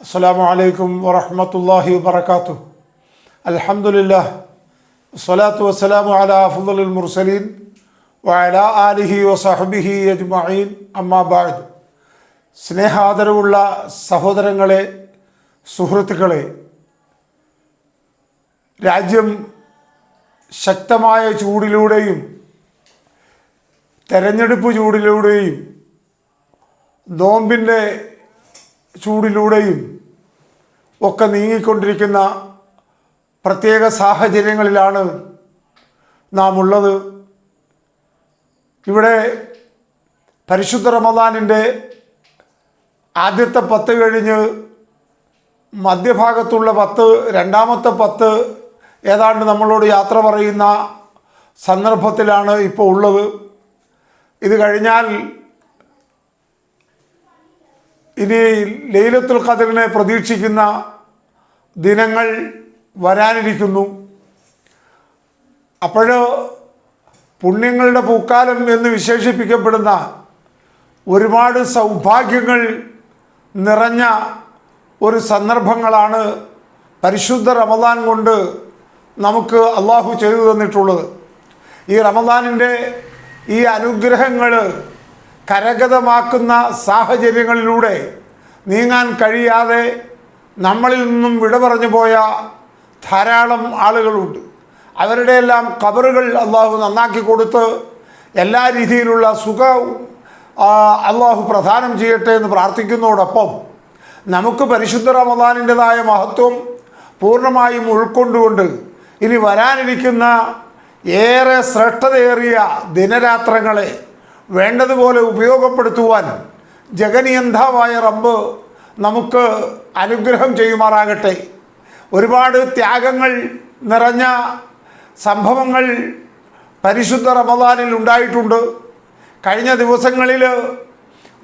السلام عليكم ورحمة الله وبركاته الحمد لله والصلاة والسلام على أفضل المرسلين وعلى آله وصحبه أجمعين أما بعد സ്നേഹാദരവുള്ള സഹോദരങ്ങളെ സുഹൃത്തുക്കളെ രാജ്യം ശക്തമായ ചൂടിലൂടെയും തെരഞ്ഞെടുപ്പ് ചൂടിലൂടെയും നോമ്പിൻ്റെ ചൂടിലൂടെയും ഒക്കെ നീങ്ങിക്കൊണ്ടിരിക്കുന്ന പ്രത്യേക സാഹചര്യങ്ങളിലാണ് നാം ഉള്ളത് ഇവിടെ പരിശുദ്ധ റമദാനിന്റെ ആദ്യത്തെ പത്ത് കഴിഞ്ഞ് മധ്യഭാഗത്തുള്ള പത്ത് രണ്ടാമത്തെ പത്ത് ഏതാണ്ട് നമ്മളോട് യാത്ര പറയുന്ന സന്ദർഭത്തിലാണ് ഇപ്പോൾ ഉള്ളത്. ഇത് കഴിഞ്ഞാൽ ഇനി ലൈലത്തുൽ ഖദറിനെ പ്രതീക്ഷിക്കുന്ന ദിനങ്ങൾ വരാനിരിക്കുന്നു. അപ്പോൾ പുണ്യങ്ങളുടെ പൂക്കാലം എന്ന് വിശേഷിപ്പിക്കപ്പെടുന്ന ഒരുപാട് സൗഭാഗ്യങ്ങൾ നിറഞ്ഞ ഒരു സന്ദർഭങ്ങളാണ് പരിശുദ്ധ റമദാൻ കൊണ്ട് നമുക്ക് അള്ളാഹു ചെയ്തു തന്നിട്ടുള്ളത്. ഈ റമദാനിന്റെ ഈ അനുഗ്രഹങ്ങൾ കരഗതമാക്കുന്ന സാഹചര്യങ്ങളിലൂടെ നീങ്ങാൻ കഴിയാതെ നമ്മളിൽ നിന്നും വിട പറഞ്ഞു പോയ ധാരാളം ആളുകളുണ്ട്. അവരുടെയെല്ലാം കബറുകൾ അള്ളാഹു നന്നാക്കി കൊടുത്ത് എല്ലാ രീതിയിലുള്ള സുഖ അള്ളാഹു പ്രദാനം ചെയ്യട്ടെ എന്ന് പ്രാർത്ഥിക്കുന്നതോടൊപ്പം നമുക്ക് പരിശുദ്ധ റമദാനിന്റെതായ മഹത്വം പൂർണമായും ഉൾക്കൊണ്ടുകൊണ്ട് ഇനി വരാനിരിക്കുന്ന ഏറെ ശ്രേഷ്ഠതയേറിയ ദിനരാത്രങ്ങളെ വേണ്ടതുപോലെ ഉപയോഗപ്പെടുത്തുവാൻ ജഗനിയന്താവായ റബ്ബ് നമുക്ക് അനുഗ്രഹം ചെയ്യുമാറാകട്ടെ. ഒരുപാട് ത്യാഗങ്ങൾ നിറഞ്ഞ സംഭവങ്ങൾ പരിശുദ്ധ റമദാനിൽ ഉണ്ടായിട്ടുണ്ട്. കഴിഞ്ഞ ദിവസങ്ങളിൽ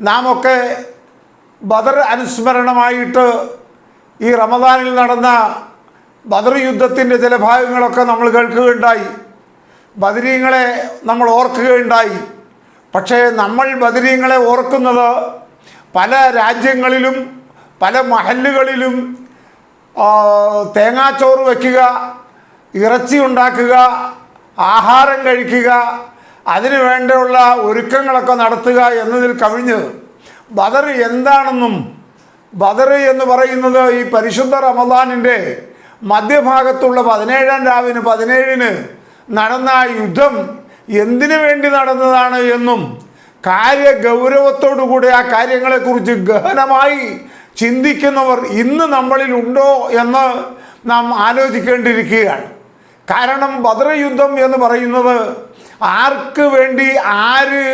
നാം ഒക്കെ ബദർ അനുസ്മരണമായിട്ട് ഈ റമദാനിൽ നടന്ന ബദർ യുദ്ധത്തിന്റെ ചില ഭാഗങ്ങളൊക്കെ നമ്മൾ കേൾക്കുകയുണ്ടായി. ബദരീങ്ങളെ നമ്മൾ ഓർക്കുകയുണ്ടായി. പക്ഷേ നമ്മൾ ബദരീങ്ങളെ ഓർക്കുന്നത് പല രാജ്യങ്ങളിലും പല മഹല്ലുകളിലും തേങ്ങാച്ചോറ് വയ്ക്കുക ഇറച്ചി ഉണ്ടാക്കുക ആഹാരം കഴിക്കുക അതിനു വേണ്ടിയുള്ള ഒരുക്കങ്ങളൊക്കെ നടത്തുക എന്നതിൽ കവിഞ്ഞ് ബദർ എന്താണെന്നും ബദർ എന്ന് പറയുന്നത് ഈ പരിശുദ്ധ റമദാനിന്റെ മധ്യഭാഗത്തുള്ള പതിനേഴാം രാവിന് പതിനേഴിന് നടന്ന യുദ്ധം എന്തിനു വേണ്ടി നടന്നതാണ് എന്നും കാര്യ ഗൗരവത്തോടുകൂടി ആ കാര്യങ്ങളെക്കുറിച്ച് ഗഹനമായി ചിന്തിക്കുന്നവർ ഇന്ന് നമ്മളിൽ ഉണ്ടോ എന്ന് നാം ആലോചിക്കേണ്ടിയിരിക്കുകയാണ്. കാരണം ബദർ യുദ്ധം എന്ന് പറയുന്നത് ആർക്ക് വേണ്ടി ആര്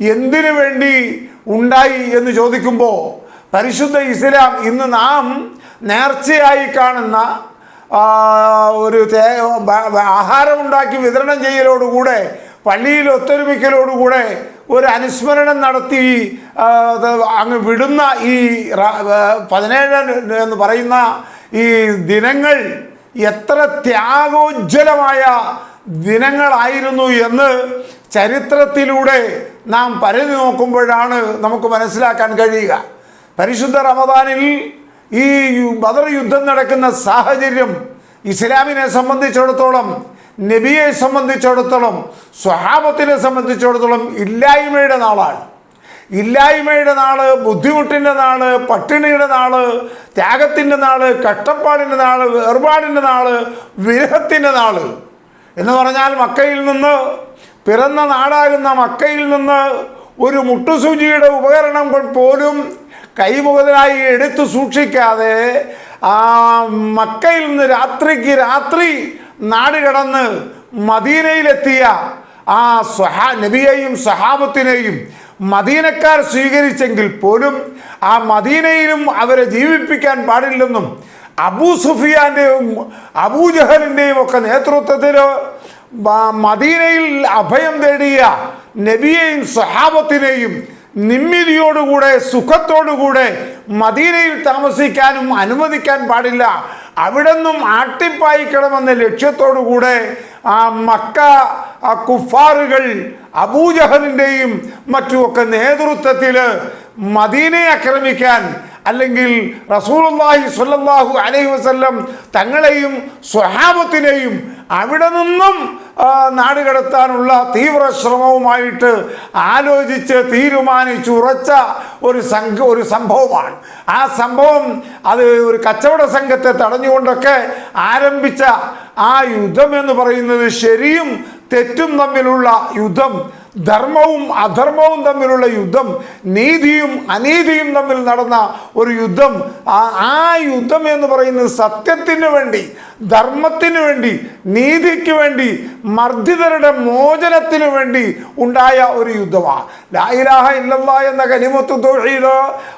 എന്തിനു വേണ്ടി ഉണ്ടായി എന്ന് ചോദിക്കുമ്പോൾ പരിശുദ്ധ ഇസ്ലാം ഇന്ന് നാം നേർച്ചയായി കാണുന്ന ഒരു ആഹാരം ഉണ്ടാക്കി വിതരണം ചെയ്യലോടുകൂടെ പള്ളിയിൽ ഒത്തൊരുമിക്കലോടുകൂടെ ഒരു അനുസ്മരണം നടത്തി അങ്ങ് വിടുന്ന ഈ പതിനേഴ് എന്ന് പറയുന്ന ഈ ദിനങ്ങൾ എത്ര ത്യാഗോജ്വലമായ ദിനങ്ങളായിരുന്നു എന്ന് ചരിത്രത്തിലൂടെ നാം പരതി നോക്കുമ്പോഴാണ് നമുക്ക് മനസ്സിലാക്കാൻ കഴിയുക. പരിശുദ്ധ റമദാനിൽ ഈ ബദർ യുദ്ധം നടക്കുന്ന സാഹചര്യം ഇസ്ലാമിനെ സംബന്ധിച്ചിടത്തോളം നബിയെ സംബന്ധിച്ചിടത്തോളം സ്വഹാബത്തിനെ സംബന്ധിച്ചിടത്തോളം ഇല്ലായ്മയുടെ നാളാണ്. ഇല്ലായ്മയുടെ നാൾ ബുദ്ധിമുട്ടിന്റെ നാൾ പട്ടിണിയുടെ നാൾ ത്യാഗത്തിന്റെ നാൾ കഷ്ടപ്പാടിന്റെ നാൾ വേർപാടിന്റെ നാൾ വിരഹത്തിന്റെ നാൾ. എന്ന് പറഞ്ഞാൽ മക്കയിൽ നിന്ന് പിറന്ന നാടാകുന്ന മക്കയിൽ നിന്ന് ഒരു മുട്ടുസൂചിയുടെ ഉപകരണങ്ങൾ പോലും കൈമുതലായി എടുത്തു സൂക്ഷിക്കാതെ ആ മക്കയിൽ നിന്ന് രാത്രിക്ക് രാത്രി നാട് കടന്ന് മദീനയിലെത്തിയ ആ സ്വഹാ നബിയെയും സഹാബത്തിനെയും മദീനക്കാർ സ്വീകരിച്ചെങ്കിൽ പോലും ആ മദീനയിലും അവരെ ജീവിപ്പിക്കാൻ പാടില്ലെന്നും അബൂ സുഫിയാന്റെയും അബൂജഹലിന്റെയും ഒക്കെ നേതൃത്വത്തിൽ മദീനയിൽ അഭയം തേടിയ നബിയെയും സഹാബത്തിനെയും നിമ്മിതിയോടുകൂടെ സുഖത്തോടുകൂടെ മദീനയിൽ താമസിക്കാനും അനുവദിക്കാൻ പാടില്ല. അവിടെ നിന്നും ആട്ടിപ്പായിക്കണമെന്ന ലക്ഷ്യത്തോടുകൂടെ ആ മക്ക ആ കുഫാറുകൾ അബൂജഹലിന്റെയും മറ്റുമൊക്കെ നേതൃത്വത്തിൽ മദീനയെ ആക്രമിക്കാൻ അല്ലെങ്കിൽ റസൂലുള്ളാഹി സ്വല്ലല്ലാഹു അലൈഹി വസല്ലം തങ്ങളെയും സ്വഹാബത്തിനെയും അവിടെ നിന്നും നാടുകടത്താനുള്ള തീവ്ര ശ്രമവുമായിട്ട് ആലോചിച്ച് തീരുമാനിച്ച് ഉറച്ച ഒരു സംഘ ഒരു സംഭവമാണ്. ആ സംഭവം അത് ഒരു കച്ചവട സംഘത്തെ തടഞ്ഞുകൊണ്ടൊക്കെ ആരംഭിച്ച ആ യുദ്ധം എന്ന് പറയുന്നത് ശരിയും തെറ്റും തമ്മിലുള്ള യുദ്ധം ധർമ്മവും അധർമ്മവും തമ്മിലുള്ള യുദ്ധം നീതിയും അനീതിയും തമ്മിൽ നടന്ന ഒരു യുദ്ധം ആ യുദ്ധം എന്ന് പറയുന്നത് സത്യത്തിന് വേണ്ടി ധർമ്മത്തിന് വേണ്ടി നീതിക്ക് വേണ്ടി മർദ്ദിതരുടെ മോചനത്തിന് വേണ്ടി ഉണ്ടായ ഒരു യുദ്ധമാണ് ലായിലാഹ ഇല്ലല്ല എന്ന കനിമത്ത് തൊഴിലോ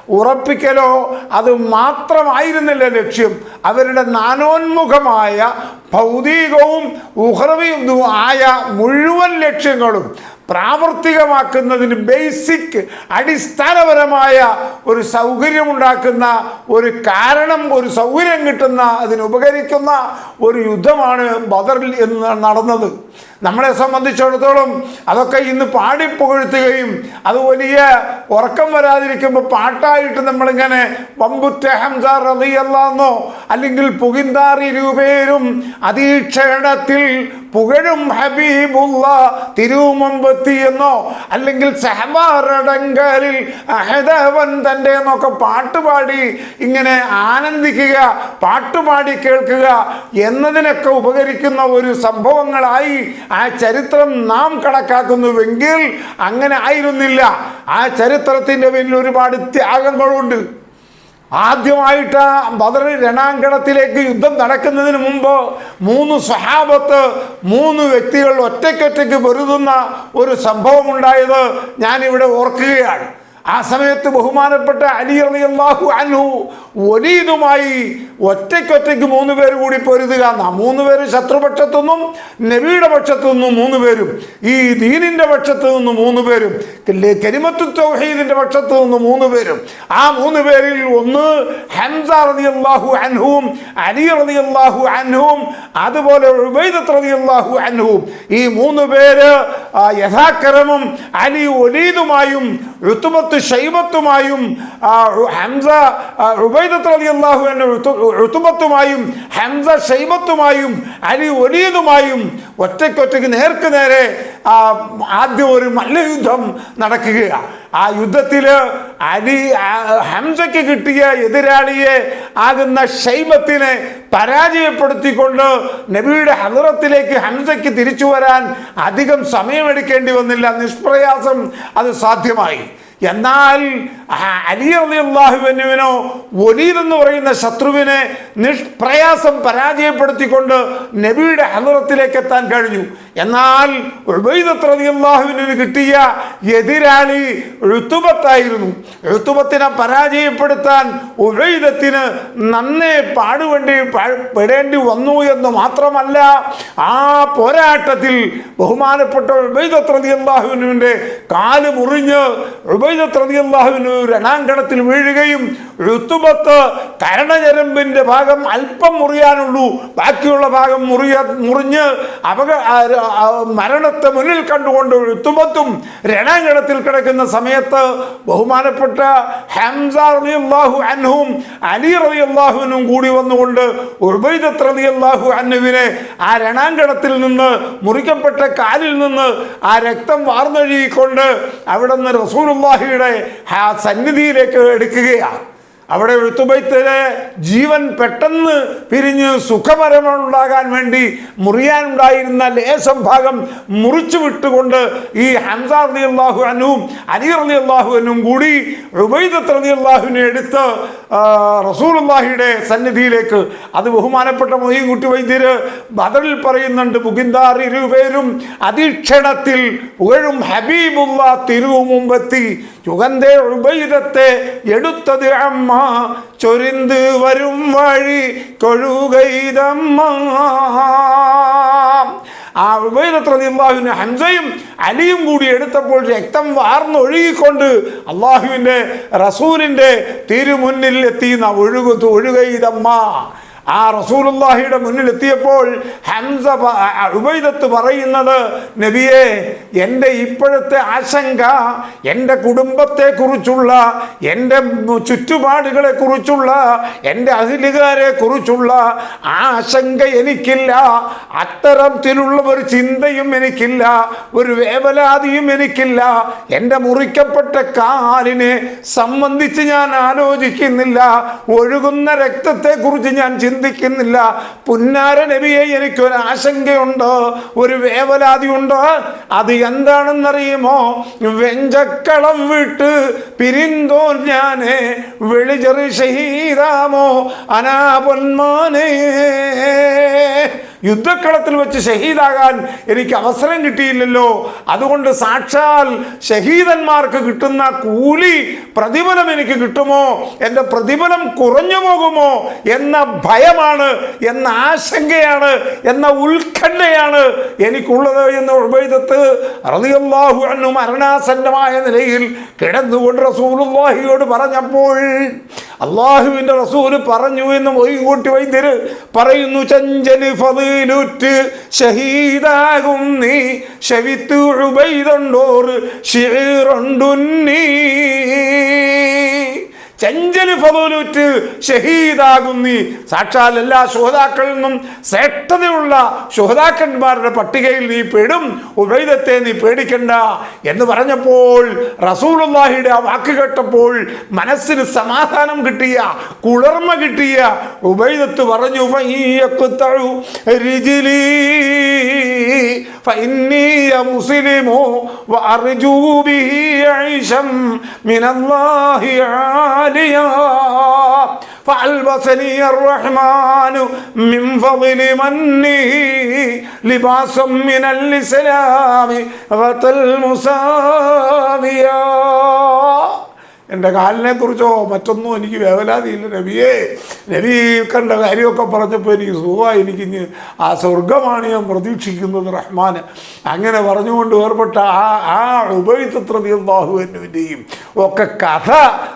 ഉറപ്പിക്കലോ അത് മാത്രമായിരുന്നില്ല ലക്ഷ്യം. അവരുടെ നാനോന്മുഖമായ ഭൗതികവും ഉഹ്രവിയും ആയ മുഴുവൻ ലക്ഷ്യങ്ങളും പ്രാവർത്തികമാക്കുന്നതിന് ബേസിക് അടിസ്ഥാനപരമായ ഒരു സൗകര്യമുണ്ടാക്കുന്ന ഒരു കാരണം ഒരു സൗകര്യം കിട്ടുന്ന അതിന് ഉപകരിക്കുന്ന ഒരു യുദ്ധമാണ് ബദറിൽ എന്ന് നടന്നത്. നമ്മളെ സംബന്ധിച്ചിടത്തോളം അതൊക്കെ ഇന്ന് പാടിപ്പുകഴ്ത്തുകയും അത് വലിയ ഉറക്കം വരാതിരിക്കുമ്പോൾ പാട്ടായിട്ട് നമ്മളിങ്ങനെ വമ്പുറ്റ ഹംസാർ റളിയല്ലാന്നോ അല്ലെങ്കിൽ പുകിന്താറി രൂപേരും അതീക്ഷണത്തിൽ പുകഴും ഹബീബുള്ള തിരുവമ്പത്തി എന്നോ അല്ലെങ്കിൽ സഹബാറടങ്കലിൽ അഹദവൻ തന്റെ എന്നൊക്കെ പാട്ടുപാടി ഇങ്ങനെ ആനന്ദിക്കുക പാട്ടുപാടി കേൾക്കുക എന്നതിനൊക്കെ ഉപകരിക്കുന്ന ഒരു സംഭവങ്ങളായി ആ ചരിത്രം നാം കണക്കാക്കുന്നുവെങ്കിൽ അങ്ങനെ ആയിരുന്നില്ല. ആ ചരിത്രത്തിന്റെ പിന്നിൽ ഒരുപാട് ത്യാഗങ്ങളുണ്ട്. ആദ്യമായിട്ട് ബദർ രണാങ്കണത്തിലേക്ക് യുദ്ധം നടക്കുന്നതിന് മുമ്പ് മൂന്ന് സഹാബത്ത് മൂന്ന് വ്യക്തികൾ ഒറ്റയ്ക്കൊറ്റയ്ക്ക് പൊരുതുന്ന ഒരു സംഭവം ഉണ്ടായത് ഞാനിവിടെ ഓർക്കുകയാണ്. ആ സമയത്ത് ബഹുമാനപ്പെട്ട അലി അള്ളാഹു അനു ഒലീദുമായി ഒറ്റയ്ക്കൊറ്റയ്ക്ക് മൂന്ന് പേര് കൂടി പൊരുതുക. മൂന്ന് പേര് ശത്രുപക്ഷത്തു നിന്നും നബിയുടെ പക്ഷത്തു നിന്നും മൂന്ന് പേരും ഈ ദീനിന്റെ പക്ഷത്തു നിന്നും മൂന്ന് പേരും കരിമത്തു തൗഹീദിന്റെ പക്ഷത്തു നിന്നും മൂന്ന് പേരും. ആ മൂന്ന് പേരിൽ ഒന്ന് ഹംസ റളിയല്ലാഹു അൻഹുവും അലി റളിയല്ലാഹു അൻഹുവും അതുപോലെ ഉബൈദത്ത് റളിയല്ലാഹു അൻഹുവും. ഈ മൂന്ന് പേര് യഥാക്രമം അലി ഒലീദുമായും ഋതുമത്ത് ഷൈബത്തുമായും ഹംസ ഉബൈദത്ത് റളിയല്ലാഹു അൻഹു എന്ന ഋതുമത്തുമായും ഹംസ ഷൈബത്തുമായും അലി ഒലീദുമായും ഒറ്റയ്ക്കൊറ്റയ്ക്ക് നേർക്ക് നേരെ ആദ്യം ഒരു മല്ലയുദ്ധം നടക്കുകയാണ്. ആ യുദ്ധത്തിൽ അലി ഹംസയ്ക്ക് കിട്ടിയ എതിരാളിയെ ആകുന്ന ഷൈബത്തിനെ പരാജയപ്പെടുത്തിക്കൊണ്ട് നബിയുടെ ഹലറത്തിലേക്ക് ഹംസയ്ക്ക് തിരിച്ചു വരാൻ അധികം സമയമെടുക്കേണ്ടി വന്നില്ല. നിഷ്പ്രയാസം അത് സാധ്യമായി. എന്നാൽ അലി അള്ളാഹുവിനുവിനോ ഒലീദ് എന്ന് പറയുന്ന ശത്രുവിനെ നിഷ്പ്രയാസം പരാജയപ്പെടുത്തിക്കൊണ്ട് നബിയുടെ ഹലറത്തിലേക്ക് എത്താൻ കഴിഞ്ഞു. എന്നാൽ അള്ളാഹുവിന് കിട്ടിയ എതിരാളി ഋത്തുബത്തായിരുന്നു ഋത്തുബത്തിനെ പരാജയപ്പെടുത്താൻ ഉബൈദത്തിന് നന്നേ പാടുവേണ്ടി പെടേണ്ടി വന്നു എന്ന് മാത്രമല്ല ആ പോരാട്ടത്തിൽ ബഹുമാനപ്പെട്ട ഉബൈദത്ത് റളിയല്ലാഹുവിനുവിന്റെ കാൽ മുറിഞ്ഞ് ഉബൈദത്ത് റളിയല്ലാഹുവിനു രണാങ്കണത്തിൽ വീഴുകയും ഋത്തുബത്ത് കരണഞരമ്പിന്റെ ഭാഗം അല്പം മുറിയാനുള്ളൂ. ബാക്കിയുള്ള ഭാഗം മുറിയ മുറിഞ്ഞ് അപക മരണത്തെ മുന്നിൽ കണ്ടുകൊണ്ട് ഋത്തുബത്തും രണാങ്കണത്തിൽ കിടക്കുന്ന സമയത്ത് ബഹുമാനപ്പെട്ട ഹംസ റളിയല്ലാഹു അൻഹും അലി അള്ളാഹുവിനും കൂടി വന്നുകൊണ്ട് ഉബൈദത്ത് അള്ളാഹു അൻഹുവിനെ ആ രണാങ്കണത്തിൽ നിന്ന് മുറിക്കപ്പെട്ട കാലിൽ നിന്ന് ആ രക്തം വാർന്നൊഴുകിക്കൊണ്ട് അവിടെ നിന്ന് റസൂലുള്ളാഹിയുടെ സന്നിധിയിലേക്ക് എടുക്കുകയാണ്. അവിടെ എഴുത്തുബൈത്തിലെ ജീവൻ പെട്ടെന്ന് പിരിഞ്ഞ് സുഖമരമുണ്ടാകാൻ വേണ്ടി മുറിയാനുണ്ടായിരുന്ന ലേശം ഭാഗം മുറിച്ചു വിട്ടുകൊണ്ട് ഈ ഹംസ അലി അള്ളാഹു അലി അലി അള്ളാഹു അനുവും കൂടി റുബൈദത്ത് അലി അള്ളാഹുവിനെ എടുത്ത് റസൂൽ അള്ളാഹിയുടെ സന്നിധിയിലേക്ക് അത് ബഹുമാനപ്പെട്ട മൊയ്യൻകുട്ടി വൈദ്യര് ബദറിൽ പറയുന്നുണ്ട് മുഗിന്ദാർ ഇരുപേരും അധിക്ഷണത്തിൽ പുകഴും ഹബീബുള്ള തിരുവുമുമ്പെത്തി ചുഗന്ധേ റുബൈദത്തെ എടുത്തത് അമ്മ ചൊരിന്ത് വരും വഴി കൊഴുകൈതമ്മ ആ ഉബൈദത്രിള്ളാഹുവിന് ഹംസയും അലിയും കൂടി എടുത്തപ്പോൾ രക്തം വാർന്നൊഴുകിക്കൊണ്ട് അള്ളാഹുവിന്റെ റസൂലിന്റെ തിരുമുന്നിൽ എത്തിയുന്ന ഒഴുകുത്തു ഒഴുകൈതമ്മ ആ റസൂലുല്ലാഹിയുടെ മുന്നിൽ എത്തിയപ്പോൾ ഹംസ ഉബൈദത്ത് പറയുന്നത് നബിയെ എന്റെ ഇപ്പോഴത്തെ ആശങ്ക എന്റെ കുടുംബത്തെക്കുറിച്ചുള്ള എന്റെ ചുറ്റുപാടുകളെക്കുറിച്ചുള്ള എന്റെ അഹിലുകാരെ കുറിച്ചുള്ള ആശങ്ക എനിക്കില്ല. അത്തരത്തിലുള്ള ഒരു ചിന്തയും എനിക്കില്ല. ഒരു വേവലാതിയും എനിക്കില്ല. എന്റെ മുറിക്കപ്പെട്ട കാലിനെ സംബന്ധിച്ച് ഞാൻ ആലോചിക്കുന്നില്ല. ഒഴുകുന്ന രക്തത്തെക്കുറിച്ച് ഞാൻ ചിന്തിക്കുന്നില്ല. പുന്നാര നബിയെ എനിക്കൊരു ആശങ്കയുണ്ട്? ഒരു വേവലാതിയുണ്ട്? അത് എന്താണെന്നറിയുമോ? വെഞ്ചക്കളം വിട്ട് പിരിന്തോ ഞാനേ വെളിചെറി ഷഹീദാമോ അനാ പൊന്മാനേ യുദ്ധക്കളത്തിൽ വെച്ച് ഷഹീദാകാൻ എനിക്ക് അവസരം കിട്ടിയില്ലല്ലോ. അതുകൊണ്ട് സാക്ഷാൽ ഷഹീദന്മാർക്ക് കിട്ടുന്ന കൂലി പ്രതിഫലം എനിക്ക് കിട്ടുമോ? എന്റെ പ്രതിഫലം കുറഞ്ഞു പോകുമോ? എന്ന ഭയമാണ് എന്ന ആശങ്കയാണ് എന്ന ഉത്കണ്ഠയാണ് എനിക്കുള്ളത് എന്ന് ഉബൈദത്ത് റളിയല്ലാഹു അൻഹു മരണാസന്നമായ നിലയിൽ കിടന്നുകൊണ്ട് റസൂലുള്ളാഹിയോട് പറഞ്ഞപ്പോൾ അള്ളാഹുവിന്റെ റസൂൽ പറഞ്ഞു എന്ന് മൊയ്കൂട്ടി വൈദ്യര് പറയുന്നു ചഞ്ചൽ ഫതിലുറ്റ് ഷഹീദാകും നീ. ഷവിത്തുഴുബൈതൊണ്ടോർ ഷിറുണ്ടുന്നീ ചെഞ്ചൽ ഫതോലൂറ്റ് ഷഹീദാകുന്നി. സാക്ഷാൽ എല്ലാ ശുഹതാക്കളിൽ നിന്നും ശ്രേഷ്ഠതയുള്ള ശുഹതാക്കന്മാരുടെ പട്ടികയിൽ നീ പെടും. ഉബൈദത്തെ നീ പേടിക്കണ്ട എന്ന് പറഞ്ഞപ്പോൾ റസൂലുള്ളാഹിയുടെ ആ വാക്ക് കേട്ടപ്പോൾ മനസ്സിന് സമാധാനം കിട്ടിയ കുളർമ കിട്ടിയ ഉബൈദത്ത് പറഞ്ഞു "ഫയ്യഖ്തഉ റിജ്ലി فإني مسلم وأرجو به عيشا من الله عاليا فألبسني الرحمن من فضل منه لباسا من الإسلام غطى المساوية എന്റെ കാലിനെ കുറിച്ചോ മറ്റൊന്നും എനിക്ക് വേവലാതിയില്ല. നബിയേ നബി കണ്ട കാര്യമൊക്കെ പറഞ്ഞപ്പോൾ എനിക്ക് സുഖമായി. എനിക്ക് ആ സ്വർഗമാണ് ഞാൻ പ്രതീക്ഷിക്കുന്നത് റഹ്മാൻ അങ്ങനെ പറഞ്ഞുകൊണ്ട് ഏർപ്പെട്ട ആ ആ ഉപയുത്തത്രതിയാഹുവിന്റെയും ഒക്കെ കഥ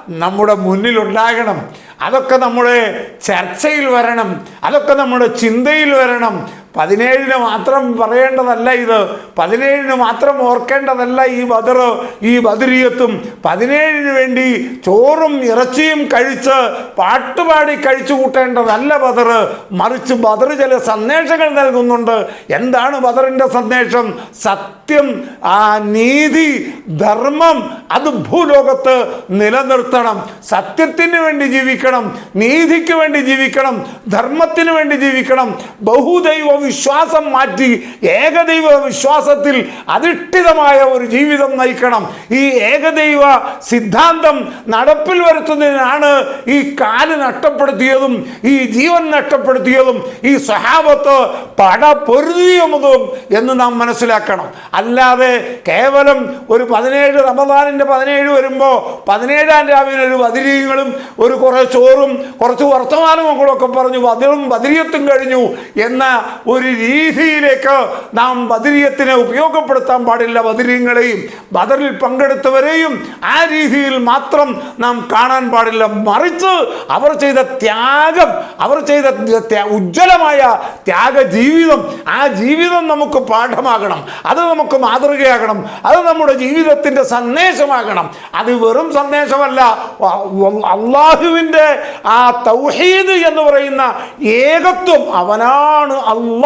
നമ്മുടെ മുന്നിലുണ്ടാകണം. അതൊക്കെ നമ്മുടെ ചർച്ചയിൽ വരണം. അതൊക്കെ നമ്മുടെ ചിന്തയിൽ വരണം. പതിനേഴിന് മാത്രം പറയേണ്ടതല്ല ഇത്. പതിനേഴിന് മാത്രം ഓർക്കേണ്ടതല്ല ഈ ബദർ ഈ ബദരിയത്തും. പതിനേഴിന് വേണ്ടി ചോറും ഇറച്ചിയും കഴിച്ച് പാട്ടുപാടി കഴിച്ചു കൂട്ടേണ്ടതല്ല ബദർ. മറിച്ച് ബദർ ചില സന്ദേശങ്ങൾ നൽകുന്നുണ്ട്. എന്താണ് ബദറിന്റെ സന്ദേശം? സത്യം ആ നീതി ധർമ്മം അത് ഭൂലോകത്ത് നിലനിർത്തണം. സത്യത്തിന് വേണ്ടി ജീവിക്കണം നീതിക്ക് വേണ്ടി ജീവിക്കണം ധർമ്മത്തിന് വേണ്ടി ജീവിക്കണം ബഹുദൈവ വിശ്വാസം മാറ്റി ഏകദൈവ വിശ്വാസത്തിൽ അധിഷ്ഠിതമായ ഒരു ജീവിതം നയിക്കണം. ഈ ഏകദൈവ സിദ്ധാന്തം നടപ്പിൽ വരുത്തുന്നതിനാണ് ഈ കാൽ നഷ്ടപ്പെടുത്തിയതും ഈ ജീവൻ നഷ്ടപ്പെടുത്തിയതും ഈ സ്വഹാബത്ത് പട പൊരുതിയതും എന്ന് നാം മനസ്സിലാക്കണം. അല്ലാതെ കേവലം ഒരു പതിനേഴ് റമദാനിന്റെ പതിനേഴ് വരുമ്പോൾ പതിനേഴാം രാവിലെ ഒരു ബദിരീങ്ങളും ഒരു കുറേ ചോറും കുറച്ച് വർത്തമാനവും കൂടെ ഒക്കെ പറഞ്ഞു ബദിറും ബദിരിയത്തും കഴിഞ്ഞു എന്ന ഒരു രീതിയിലേക്ക് നാം ബദിരിയത്തിനെ ഉപയോഗപ്പെടുത്താൻ പാടില്ല ബദിരിയങ്ങളെയും. ബദറിൽ പങ്കെടുത്തവരെയും ആ രീതിയിൽ മാത്രം നാം കാണാൻ പാടില്ല. മറിച്ച് അവർ ചെയ്ത ത്യാഗം അവർ ചെയ്ത ഉജ്ജ്വലമായ ത്യാഗ ജീവിതം ആ ജീവിതം നമുക്ക് പാഠമാകണം. അത് നമുക്ക് മാതൃകയാകണം. അത് നമ്മുടെ ജീവിതത്തിന്റെ സന്ദേശമാകണം. അത് വെറും സന്ദേശമല്ല. അള്ളാഹുവിന്റെ ആ തൗഹീദ് എന്ന് പറയുന്ന ഏകത്വം അവനാണ് അള്ളാഹ്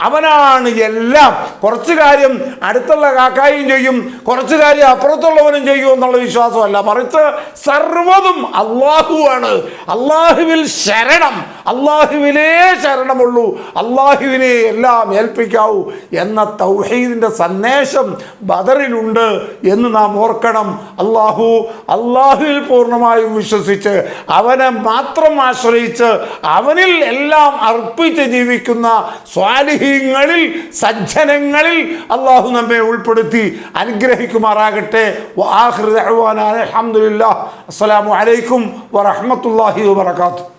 അവനാണ് എല്ലാം. കുറച്ച് കാര്യം അടുത്തുള്ള കാക്കായും ചെയ്യും കുറച്ച് കാര്യം അപ്പുറത്തുള്ളവനും ചെയ്യും എന്നുള്ള വിശ്വാസമല്ല. മറിച്ച് സർവതും അള്ളാഹുവാണ്. അള്ളാഹുവിൽ ശരണം അള്ളാഹുവിനേ ശരണമുള്ളൂ. അള്ളാഹുവിനെ എല്ലാം ഏൽപ്പിക്കാവൂ എന്ന തൗഹീദിന്റെ സന്ദേശം ബദറിലുണ്ട് എന്ന് നാം ഓർക്കണം. അള്ളാഹു അള്ളാഹുവിൽ പൂർണമായും വിശ്വസിച്ച് അവനെ മാത്രം ആശ്രയിച്ച് അവനിൽ എല്ലാം അർപ്പിച്ച് ജീവിക്കുന്ന സ്വാലിഹീങ്ങളിൽ സജ്ജനങ്ങളിൽ അള്ളാഹു നമ്മെ ഉൾപ്പെടുത്തി അനുഗ്രഹിക്കുമാറാകട്ടെ. അലഹമുല്ലാ അസ്സലാമു അലൈക്കും വറഹമത്തല്ലാഹി വാത്തു